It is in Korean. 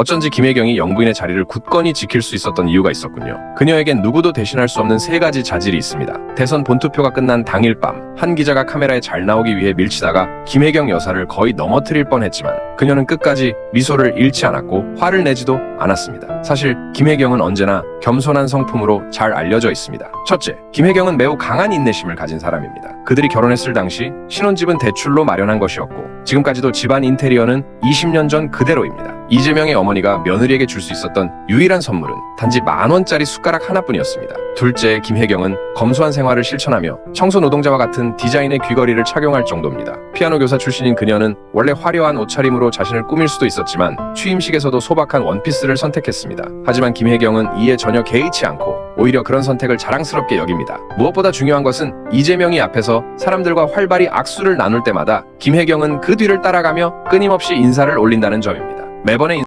어쩐지 김혜경이 영부인의 자리를 굳건히 지킬 수 있었던 이유가 있었군요. 그녀에겐 누구도 대신할 수 없는 세 가지 자질이 있습니다. 대선 본투표가 끝난 당일 밤, 한 기자가 카메라에 잘 나오기 위해 밀치다가 김혜경 여사를 거의 넘어뜨릴 뻔했지만 그녀는 끝까지 미소를 잃지 않았고 화를 내지도 않았습니다. 사실 김혜경은 언제나 겸손한 성품으로 잘 알려져 있습니다. 첫째, 김혜경은 매우 강한 인내심을 가진 사람입니다. 그들이 결혼했을 당시 신혼집은 대출로 마련한 것이었고 지금까지도 집안 인테리어는 20년 전 그대로입니다. 이재명의 어머니가 며느리에게 줄 수 있었던 유일한 선물은 단지 만 원짜리 숟가락 하나뿐이었습니다. 둘째, 김혜경은 검소한 생활을 실천하며 청소 노동자와 같은 디자인의 귀걸이를 착용할 정도입니다. 피아노 교사 출신인 그녀는 원래 화려한 옷차림으로 자신을 꾸밀 수도 있었지만 취임식에서도 소박한 원피스를 선택했습니다. 하지만 김혜경은 이에 전혀 개의치 않고 오히려 그런 선택을 자랑스럽게 여깁니다. 무엇보다 중요한 것은 이재명이 앞에서 사람들과 활발히 악수를 나눌 때마다 김혜경은 그 뒤를 따라가며 끊임없이 인사를 올린다는 점입니다. 매번의